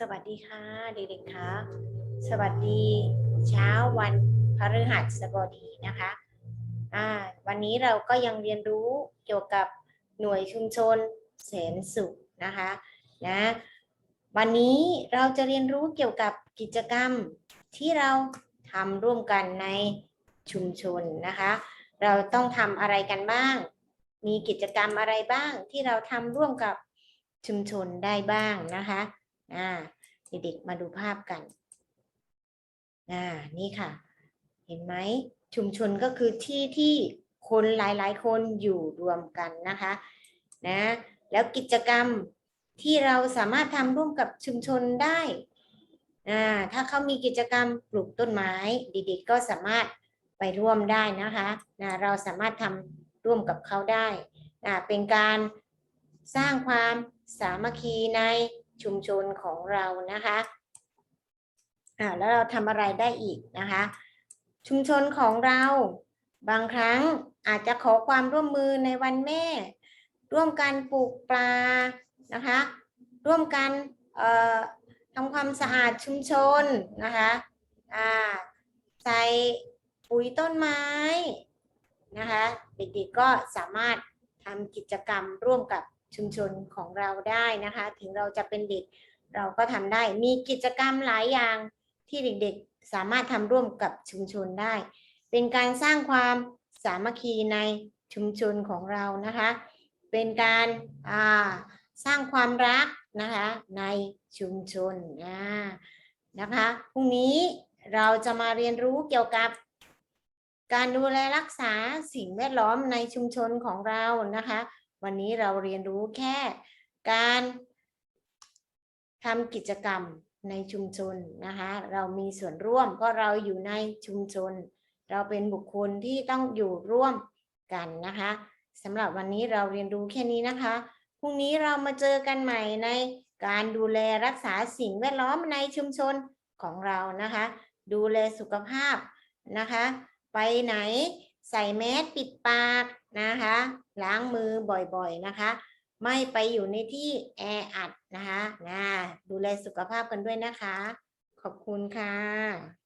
สวัสดีค่ะเด็กๆค่ะสวัสดีเช้าวันพฤหัสบดีนะคะอ่าวันนี้เราก็ยังเรียนรู้เกี่ยวกับหน่วยชุมชนแสนสุขนะคะนะวันนี้เราจะเรียนรู้เกี่ยวกับกิจกรรมที่เราทำร่วมกันในชุมชนนะคะ เราต้องทำอะไรกันบ้าง มีกิจกรรมอะไรบ้างที่เราทำร่วมกับชุมชนได้บ้างนะคะ อ่าเด็กๆมาดูภาพกันอ่านี่ค่ะ เห็นไหมชุมชนก็คือที่ที่คนหลายๆ คนอยู่รวมกันนะคะนะแล้วกิจกรรมที่เราสามารถทำร่วมกับชุมชนได้อ่าถ้าเขามีกิจกรรมปลูกต้นไม้เด็กๆก็สามารถไปร่วมได้นะคะนะเราสามารถทำร่วมกับเขาได้อ่าเป็นการสร้างความสามัคคีใน ชุมชนของเรานะคะอ่าแล้วเราทำอะไรได้อีกนะคะ ชุมชนของเราบางครั้งอาจจะขอความร่วมมือในวันแม่ ร่วมกันปลูกปลานะคะ ร่วมกันทำความสะอาดชุมชนนะคะอ่าใส่ปุ๋ยต้นไม้นะคะ เด็กๆก็สามารถทำกิจกรรมร่วมกับ ชุมชนของเราได้นะคะ ถึงเราจะเป็นเด็กเราก็ทำได้ มีกิจกรรมหลายอย่างที่เด็กๆ สามารถทำร่วมกับชุมชนได้ เป็นการสร้างความสามัคคีในชุมชนของเรานะคะ เป็นการาสร้างความรักนะคะในชุมชนนะนะคะพรุ่งนี้เราจะมาเรียนรู้เกี่ยวกับการดูแลรักษาสิ่งแวดล้อมในชุมชนของเรานะคะ วันนี้เราเรียนรู้แค่การทำกิจกรรมในชุมชนนะคะ เรามีส่วนร่วมเพราะเราอยู่ในชุมชน เราเป็นบุคคลที่ต้องอยู่ร่วมกันนะคะสำหรับวันนี้เราเรียนรู้แค่นี้นะคะ พรุ่งนี้เรามาเจอกันใหม่ในการดูแลรักษาสิ่งแวดล้อมในชุมชนของเรานะคะ ดูแลสุขภาพนะคะ ไปไหนใส่แมสปิดปาก นะคะ ล้างมือบ่อยๆนะคะ ไม่ไปอยู่ในที่แออัดนะคะนะดูแลสุขภาพกันด้วยนะคะ ขอบคุณค่ะ